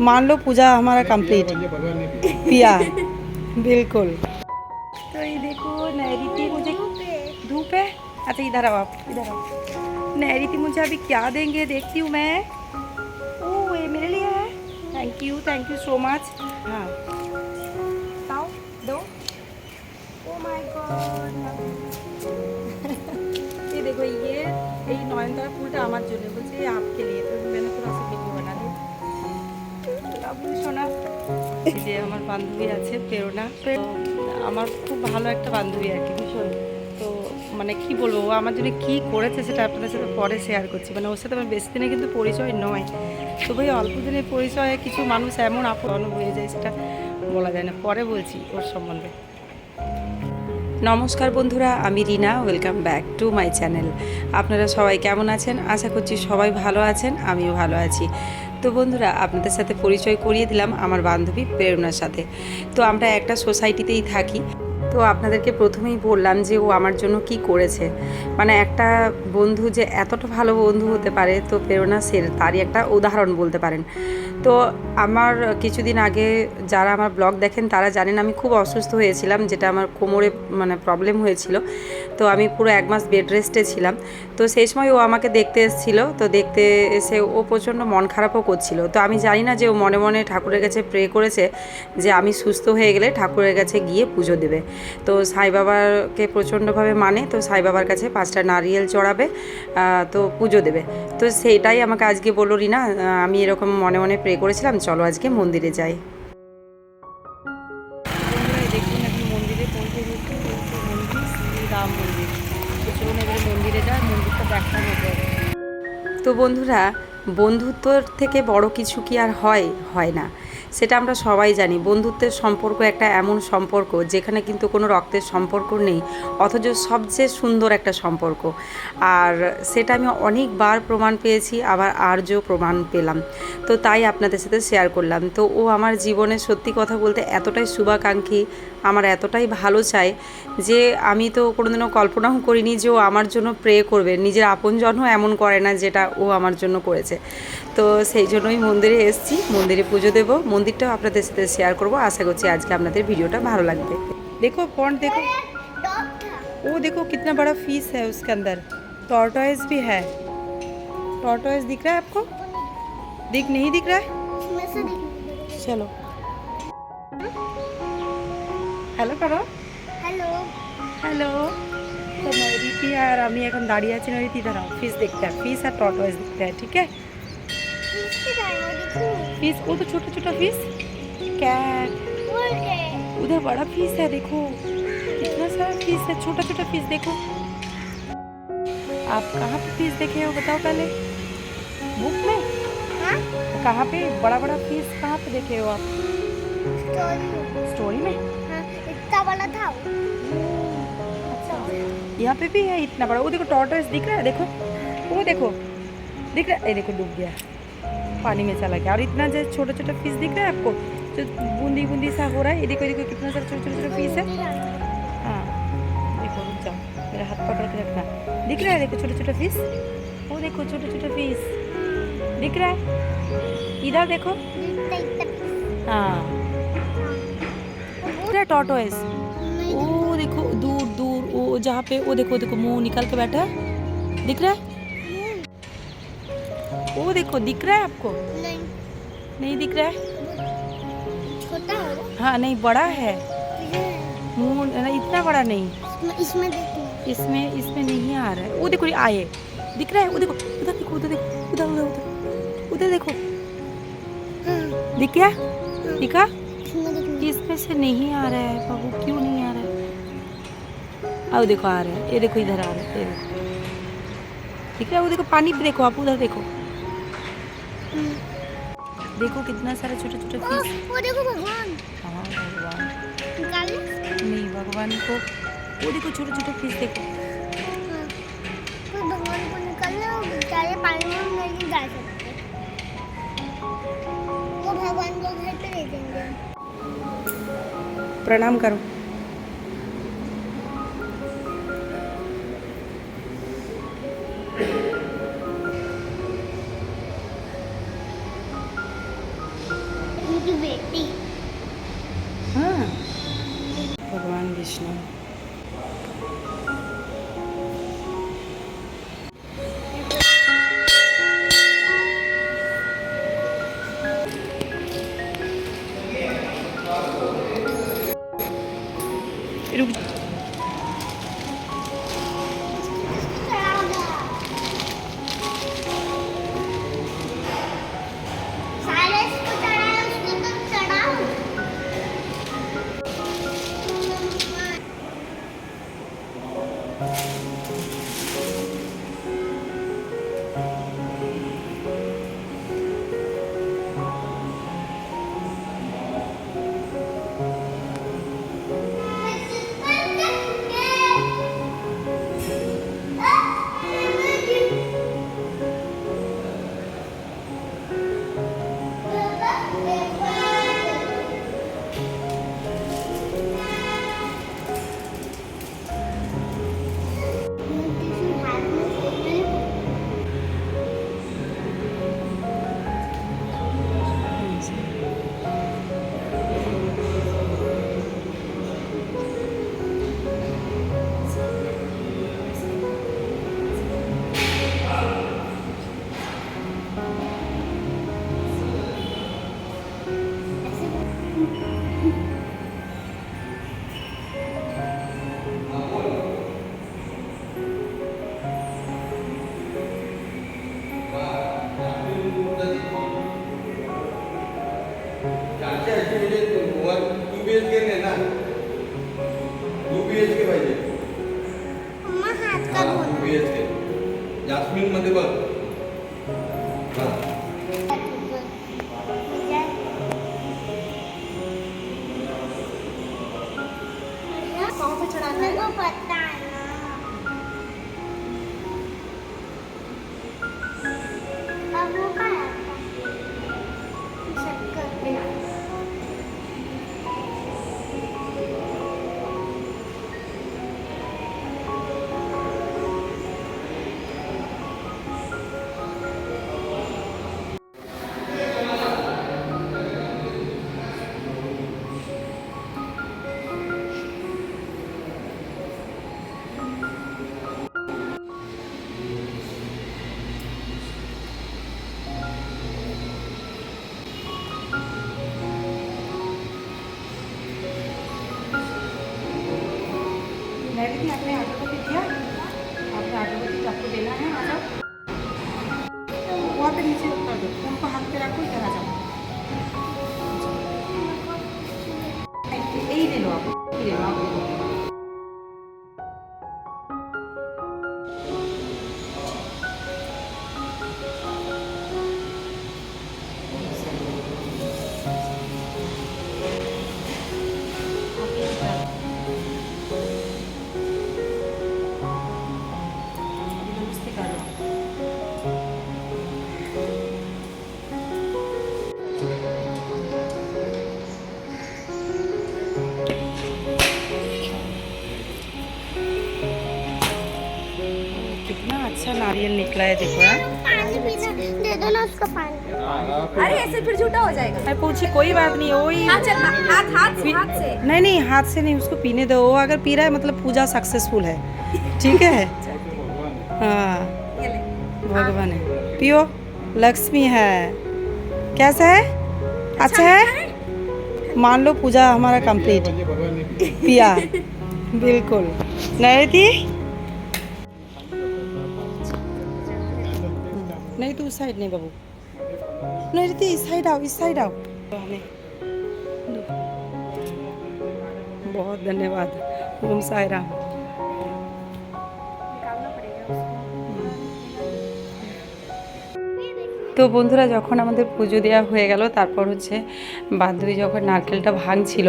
मान लो पूजा हमारा कंप्लीट पिया बिल्कुल तो ये देखो नैरीति मुझे धूप है अच्छा इधर आओ आप इधर आओ नैरीति मुझे अभी क्या देंगे देखती हूँ मैं ओ ये मेरे लिए है thank you thank you so much हाँ आओ दो ओ माय गॉड ये देखो ये এই নয়নতারা ফুলটা আমার জন্য বলছে এই आपके लिए तो मैंने যে আমার বান্ধবী আছে, প্রেরণা। আমার খুব ভালো একটা বান্ধবী আর কি, ভীষণ। তো মানে কি বলব, ও আমার জন্য কী করেছে সেটা আপনাদের সাথে পরে শেয়ার করছি। মানে ওর সাথে আমার বেশি দিনে কিন্তু পরিচয় নয়। তবে অল্প দিনের পরিচয়ে কিছু মানুষ এমন আপন হয়ে যায় সেটা বলা যায় না। পরে বলছি ওর সম্বন্ধে। নমস্কার বন্ধুরা, আমি Rina welcome back to my channel আপনারা সবাই কেমন আছেন? আশা করছি সবাই ভালো আছেন, আমিও ভালো আছি। তো বন্ধুরা, আপনাদের সাথে পরিচয় করিয়ে দিলাম আমার বান্ধবী প্রেরণার সাথে। তো আমরা একটা সোসাইটিতেই থাকি। তো আপনাদেরকে প্রথমেই বললাম যে ও আমার জন্য কি করেছে। মানে একটা বন্ধু যে এতটা ভালো বন্ধু হতে পারে, তো প্রেরণা সে তারই একটা উদাহরণ বলতে পারেন। তো আমার কিছুদিন আগে যারা আমার ব্লগ দেখেন, তারা জানেন আমি খুব অসুস্থ হয়েছিলাম, যেটা আমার কোমরে মানে প্রবলেম হয়েছিল। তো আমি পুরো এক মাস বেড রেস্টে ছিলাম। তো সেই সময় ও আমাকে দেখতে এসেছিল, তো দেখতে এসে ও প্রচণ্ড মন খারাপও করছিল। তো আমি জানি না যে ও মনে মনে ঠাকুরের কাছে প্রে করেছে যে আমি সুস্থ হয়ে গেলে ঠাকুরের কাছে গিয়ে পুজো দেবে। তো সাই বাবাকে প্রচণ্ডভাবে মানে তো সাই বাবার কাছে পাঁচটা নারিয়েল চড়াবে তো পুজো দেবে। তো সেইটাই আমাকে আজকে বলল রিনা আমি এরকম মনে মনে প্রে করেছিলাম চলো আজকে মন্দিরে যাই। তো বন্ধুরা বন্ধুত্বর থেকে বড় কিছু কি আর হয়? হয় না। সেটা আমরা সবাই জানি। বন্ধুত্বের সম্পর্ক একটা এমন সম্পর্ক যেখানে কিন্তু কোনো রক্তের সম্পর্ক নেই, অথচ সবচেয়ে সুন্দর একটা সম্পর্ক। আর সেটা আমি অনেকবার প্রমাণ পেয়েছি, আবার আর্য প্রমাণ পেলাম। তো তাই আপনাদের সাথে শেয়ার করলাম। তো ও আমার জীবনে সত্যি কথা বলতে এতটাই শুভাকাঙ্ক্ষী, আমার এতটাই ভালো চায় যে আমি তো কোনোদিনও কল্পনাও করিনি যে ও আমার জন্য প্রে করবে। নিজের আপনজনও এমন করে না যেটা ও আমার জন্য করেছে। তো সেই জন্যই মন্দিরে এসেছি মন্দিরে পুজো দেবো মন্দিরটাও আপনাদের সাথে শেয়ার করব আশা করছি আজকে আপনাদের ভিডিওটা ভালো লাগবে देखो पॉन्ड देखो वो देखो कितना बड़ा फीस है उसके अंदर टॉर्टोइज भी है टॉर्टोइज दिख रहा है आपको दिख नहीं दिख रहा है चलो হ্যালো করো হ্যালো হ্যালো তো নৈরিতি আর আমি এখন দাঁড়িয়ে আছি নৈরিতি দাঁড়াও ফিস দেখতে হয় ফিস আর टॉर्टोइज दिखते हैं ठीक है মিষ্টি দাঁড়িয়ে দেখি फ़िश वो तो छोटा छोटा फ़िश कैट उधर बड़ा फ़िश है देखो। इतना सारा फ़िश है छोटा छोटा फ़िश देखो। आप कहाँ पे फ़िश देखे हो बताओ पहले। बुक में? कहाँ पे? बड़ा बड़ा फ़िश कहाँ पे देखे हो आप? स्टोरी, स्टोरी में? इतना बड़ा था यहाँ पे भी है इतना बड़ा। वो देखो टॉर्टर्स दिख रहा है देखो। वो देखो। दिख रहा है। देखो डूब गया। पानी में चला गया और इतना जो छोटा छोटा फिश दिख रहा है आपको जो बूंदी बूंदी सा हो रहा है ये देखो ये देखो कितना सारा छोटा छोटा फिश है हाँ देखो रुक जाओ मेरा हाथ पकड़ के रखना दिख रहा है देखो छोटा छोटा फिश वो देखो छोटा छोटा फिश दिख रहा है इधर देखो हाँ पूरा टॉर्टोइज वो देखो दूर दूर वो जहाँ पे वो देखो देखो मुंह निकाल के बैठा है दिख रहा है वो देखो दिख रहा है आपको? नहीं। नहीं दिख रहा है? छोटा है हाँ नहीं बड़ा है। मुँह इतना बड़ा नहीं। इसमें- इसमें इसमें नहीं आ रहा है। वो देखो आए। दिख रहा है? वो देखो उधर देखो उधर देखो उधर उधर उधर उधर देखो। हाँ। दिख गया? दिखा? इसमें से नहीं आ रहा है बाबू क्यों नहीं आ रहा है? आओ देखो आ रहा है। ये देखो इधर आ रहा है ये देखो। दिख रहा है? वो देखो पानी पे देखो आप उधर देखो। देखो कितना सारा छोटा छोटा वो देखो भगवान। हाँ भगवान। निकाले नहीं भगवान को वो देखो छोटे छोटे फ़िश देखो। हाँ। तो भगवान को निकालना बेचारे पानी में नहीं जा सकते वो भगवान को घर पे ले देंगे प्रणाम करो। ભગવાન વિષ્ણુ चारशे ऐंशी टू बी एच के नाही ना टू बी एच के पाहिजे. मम्मा हाथ हा का two B H K jasmine मध्ये बघ. हा. चढ़ाना है တော့ပြည်တယ်နော် नारियल निकला है देखो दे दो ना उसको पानी। अरे ऐसे फिर झूठा हो जाएगा। मैं पूछी कोई बात नहीं वही हाँ चल हाथ हाथ से हाथ से। नहीं नहीं हाथ से नहीं उसको पीने दो। वो अगर पी रहा है मतलब पूजा सक्सेसफुल है। ठीक है? हाँ। भगवान है। पियो लक्ष्मी है। कैसा है? अच्छा है? मान लो पूजा हमारा कंप्लीट पिया। बिल्कुल। नहीं थी नहीं तो उस साइड नहीं बाबू। नहीं रीति इस साइड आओ, इस साइड आओ। हमें बहुत धन्यवाद, ओम साई राम তো বন্ধুরা, যখন আমাদের পুজো দেওয়া হয়ে গেল, তারপর হচ্ছে বান্ধবী যখন নারকেলটা ভাঙছিল,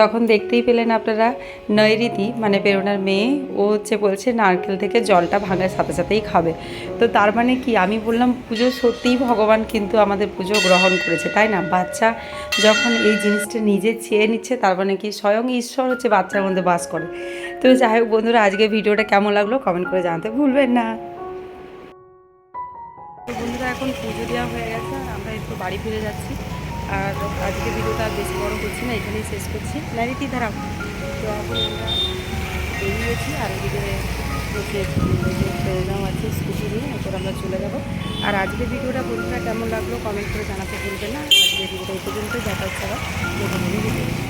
তখন দেখতেই পেলেন আপনারা নৈরীতি মানে পেরোনার মেয়ে, ও হচ্ছে বলছে নারকেল থেকে জলটা ভাঙার সাথে সাথেই খাবে। তো তার মানে কি, আমি বললাম, পুজো সত্যিই ভগবান কিন্তু আমাদের পুজো গ্রহণ করেছে, তাই না? বাচ্চা যখন এই জিনিসটা নিজে চেয়ে নিচ্ছে, তার মানে কি, স্বয়ং ঈশ্বর হচ্ছে বাচ্চার মধ্যে বাস করে। তো যাই হোক বন্ধুরা আজকে ভিডিওটা কেমন লাগল কমেন্ট করে জানাতে ভুলবেন না। পুজো দেওয়া হয়ে গেছে, আমরা একটু বাড়ি ফিরে যাচ্ছি। আর আজকে ভিডিওটা আর বেশি বড় করছি না, এখানেই শেষ করছি। নারীতি ধারা তো এখন আমরা বেরিয়েছি, আর এদিকে প্রোগ্রাম আছে, স্কুটি নিয়ে, এরপর আমরা চলে যাব। আর আজকের ভিডিওটা বন্ধুরা কেমন লাগল কমেন্ট করে জানাতে ভুলবেন না। আজকের ভিডিওটা এই পর্যন্তই, দেখা ভিডিও